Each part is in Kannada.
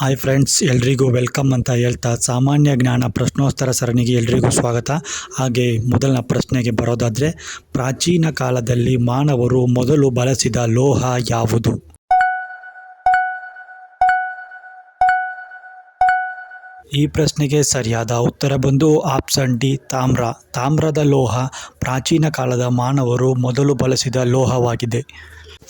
ಹಾಯ್ ಫ್ರೆಂಡ್ಸ್ ಎಲ್ರಿಗೂ ವೆಲ್ಕಮ್ ಅಂತ ಹೇಳ್ತಾ ಸಾಮಾನ್ಯ ಜ್ಞಾನ ಪ್ರಶ್ನೋತ್ತರ ಸರಣಿಗೆ ಎಲ್ರಿಗೂ ಸ್ವಾಗತ. ಹಾಗೆ ಮೊದಲನ ಪ್ರಶ್ನೆಗೆ ಬರೋದಾದರೆ, ಪ್ರಾಚೀನ ಕಾಲದಲ್ಲಿ ಮಾನವರು ಮೊದಲು ಬಳಸಿದ ಲೋಹ ಯಾವುದು? ಈ ಪ್ರಶ್ನೆಗೆ ಸರಿಯಾದ ಉತ್ತರ ಬಂದು ಆಪ್ಷನ್ ಡಿ ತಾಮ್ರ. ತಾಮ್ರದ ಲೋಹ ಪ್ರಾಚೀನ ಕಾಲದ ಮಾನವರು ಮೊದಲು ಬಳಸಿದ ಲೋಹವಾಗಿದೆ.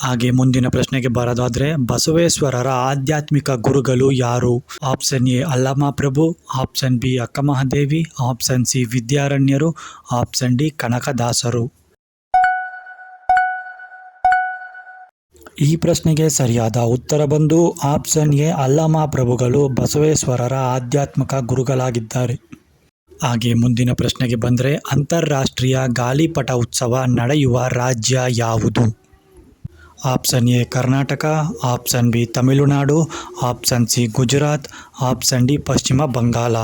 ಹಾಗೆ ಮುಂದಿನ ಪ್ರಶ್ನೆಗೆ ಬರೋದಾದ್ರೆ, ಬಸವೇಶ್ವರರ ಆಧ್ಯಾತ್ಮಿಕ ಗುರುಗಳು ಯಾರು? Option A Allama Prabhu option B, Akkamahadevi option C, ವಿದ್ಯಾರಣ್ಯರು option D, ಕನಕದಾಸರು. ಈ ಪ್ರಶ್ನೆಗೆ ಸರಿಯಾದ ಉತ್ತರ ಬಂದು ಆಪ್ಷನ್ ಎ ಅಲ್ಲಮ ಪ್ರಭುಗಳು ಬಸವೇಶ್ವರರ ಆಧ್ಯಾತ್ಮಿಕ ಗುರುಗಳಾಗಿದ್ದಾರೆ. ಹಾಗೆ ಮುಂದಿನ ಪ್ರಶ್ನೆಗೆ ಬಂದರೆ, ಅಂತಾರಾಷ್ಟ್ರೀಯ ಗಾಳಿಪಟ ಉತ್ಸವ ನಡೆಯುವ ರಾಜ್ಯ ಯಾವುದು? Option A Karnataka, option B Tamil Nadu, option C Gujarat, option D Paschim Bangala.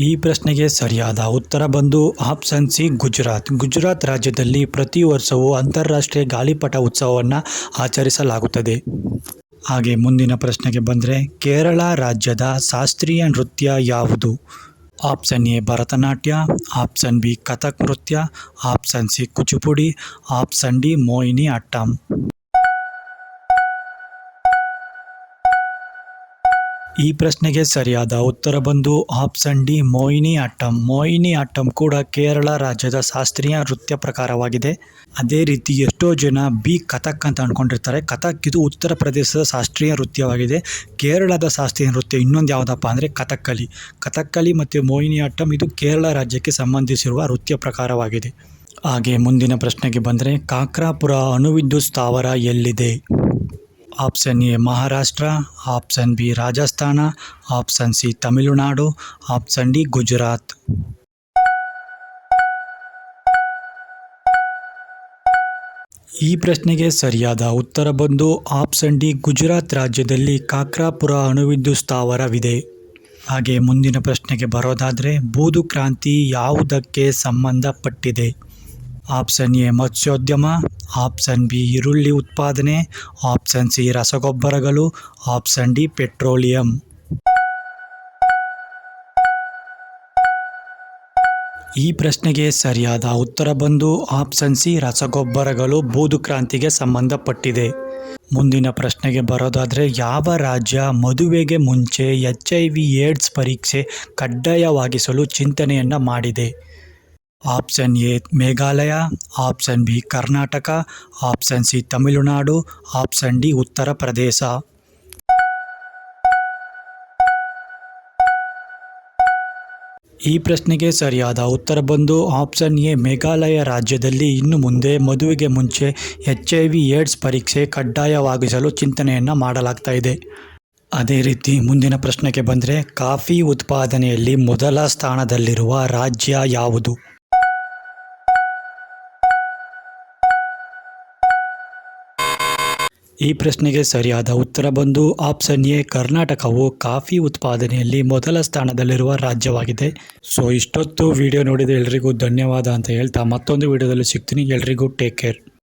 ಈ ಪ್ರಶ್ನೆಗೆ ಸರಿಯಾದ ಉತ್ತರ ಬಂದು ಆಪ್ಷನ್ ಸಿ ಗುಜರಾತ್. ಗುಜರಾತ್ ರಾಜ್ಯದಲ್ಲಿ ಪ್ರತಿ ವರ್ಷವೂ ಅಂತಾರಾಷ್ಟ್ರೀಯ ಗಾಳಿಪಟ ಉತ್ಸವವನ್ನು ಆಚರಿಸಲಾಗುತ್ತದೆ. ಹಾಗೆ ಮುಂದಿನ ಪ್ರಶ್ನೆಗೆ ಬಂದರೆ ಕೇರಳ ರಾಜ್ಯದ ಶಾಸ್ತ್ರೀಯ ನೃತ್ಯ ಯಾವುದು? Option A Bharatanatyam option B Kathak ನೃತ್ಯ option C Kuchipudi option D Mohini Attam ಈ ಪ್ರಶ್ನೆಗೆ ಸರಿಯಾದ ಉತ್ತರ ಬಂದು ಆಪ್ಷನ್ ಡಿ ಮೋಹಿನಿ ಆಟಂ ಮೋಹಿನಿ ಆಟಂ ಕೂಡ ಕೇರಳ ರಾಜ್ಯದ ಶಾಸ್ತ್ರೀಯ ನೃತ್ಯ ಪ್ರಕಾರವಾಗಿದೆ. ಅದೇ ರೀತಿ ಎಷ್ಟೋ ಜನ ಬಿ ಕಥಕ್ ಅಂತ ಅಂದ್ಕೊಂಡಿರ್ತಾರೆ ಕಥಕ್ ಇದು ಉತ್ತರ ಪ್ರದೇಶದ ಶಾಸ್ತ್ರೀಯ ನೃತ್ಯವಾಗಿದೆ. ಕೇರಳದ ಶಾಸ್ತ್ರೀಯ ನೃತ್ಯ ಇನ್ನೊಂದು ಯಾವುದಪ್ಪ ಅಂದರೆ ಕಥಕ್ಕಲಿ. ಕಥಕ್ಕಲಿ ಮತ್ತು ಮೋಹಿನಿ ಆಟಂ ಇದು ಕೇರಳ ರಾಜ್ಯಕ್ಕೆ ಸಂಬಂಧಿಸಿರುವ ನೃತ್ಯ ಪ್ರಕಾರವಾಗಿದೆ. ಹಾಗೆ ಮುಂದಿನ ಪ್ರಶ್ನೆಗೆ ಬಂದರೆ ಕಾಕ್ರಾಪುರ ಅಣುವಿದ್ಯುತ್ ಸ್ಥಾವರ ಎಲ್ಲಿದೆ? Option A Maharashtra, option B Rajasthan, option C Tamil Nadu, option D Gujarat. ಈ ಪ್ರಶ್ನೆಗೆ ಸರಿಯಾದ ಉತ್ತರ ಬಂದು ಆಪ್ಷನ್ ಡಿ ಗುಜರಾತ್ ರಾಜ್ಯದಲ್ಲಿ ಕಾಕ್ರಾಪುರ ಅಣುವಿದ್ಯುತ್ ಸ್ಥಾವರವಿದೆ. ಹಾಗೆ ಮುಂದಿನ ಪ್ರಶ್ನೆಗೆ ಬರೋದಾದರೆ, ಬೂದು ಕ್ರಾಂತಿ ಯಾವುದಕ್ಕೆ ಸಂಬಂಧಪಟ್ಟಿದೆ? ಆಪ್ಷನ್ ಎ ಮತ್ಸ್ಯೋದ್ಯಮ, ಆಪ್ಷನ್ ಬಿ ಈರುಳ್ಳಿ ಉತ್ಪಾದನೆ, ಆಪ್ಷನ್ ಸಿ ರಸಗೊಬ್ಬರಗಳು, ಆಪ್ಷನ್ ಡಿ ಪೆಟ್ರೋಲಿಯಂ. ಈ ಪ್ರಶ್ನೆಗೆ ಸರಿಯಾದ ಉತ್ತರ ಬಂದು ಆಪ್ಷನ್ ಸಿ ರಸಗೊಬ್ಬರಗಳು ಬೂದು ಕ್ರಾಂತಿಗೆ ಸಂಬಂಧಪಟ್ಟಿದೆ. ಮುಂದಿನ ಪ್ರಶ್ನೆಗೆ ಬರೋದಾದರೆ ಯಾವ ರಾಜ್ಯ ಮದುವೆಗೆ ಮುಂಚೆ ಎಚ್ ಐ ವಿ ಏಡ್ಸ್ ಪರೀಕ್ಷೆ ಕಡ್ಡಾಯವಾಗಿಸಲು ಚಿಂತನೆಯನ್ನು ಮಾಡಿದೆ? Option A Meghalaya, option B Karnataka, option C Tamil Nadu, option D Uttar Pradesh. ಈ ಪ್ರಶ್ನೆಗೆ ಸರಿಯಾದ ಉತ್ತರ ಬಂದು ಆಪ್ಷನ್ ಎ ಮೇಘಾಲಯ ರಾಜ್ಯದಲ್ಲಿ ಇನ್ನು ಮುಂದೆ ಮದುವೆಗೆ ಮುಂಚೆ ಎಚ್ ಐ ವಿ ಏಡ್ಸ್ ಪರೀಕ್ಷೆ ಕಡ್ಡಾಯವಾಗಿಸಲು ಚಿಂತನೆಯನ್ನು ಮಾಡಲಾಗ್ತಾ ಇದೆ. ಅದೇ ರೀತಿ ಮುಂದಿನ ಪ್ರಶ್ನೆಗೆ ಬಂದರೆ ಕಾಫಿ ಉತ್ಪಾದನೆಯಲ್ಲಿ ಮೊದಲ ಸ್ಥಾನದಲ್ಲಿರುವ ರಾಜ್ಯ ಯಾವುದು? ಈ ಪ್ರಶ್ನೆಗೆ ಸರಿಯಾದ ಉತ್ತರ ಬಂದು ಆಪ್ಷನ್ ಎ, ಕರ್ನಾಟಕವು ಕಾಫಿ ಉತ್ಪಾದನೆಯಲ್ಲಿ ಮೊದಲ ಸ್ಥಾನದಲ್ಲಿರುವ ರಾಜ್ಯವಾಗಿದೆ. ಸೊ ಇಷ್ಟೊತ್ತು ವಿಡಿಯೋ ನೋಡಿದ ಎಲ್ರಿಗೂ ಧನ್ಯವಾದ ಅಂತ ಹೇಳ್ತಾ ಮತ್ತೊಂದು ವಿಡಿಯೋದಲ್ಲಿ ಸಿಗ್ತೀನಿ. ಎಲ್ರಿಗೂ ಟೇಕ್ ಕೇರ್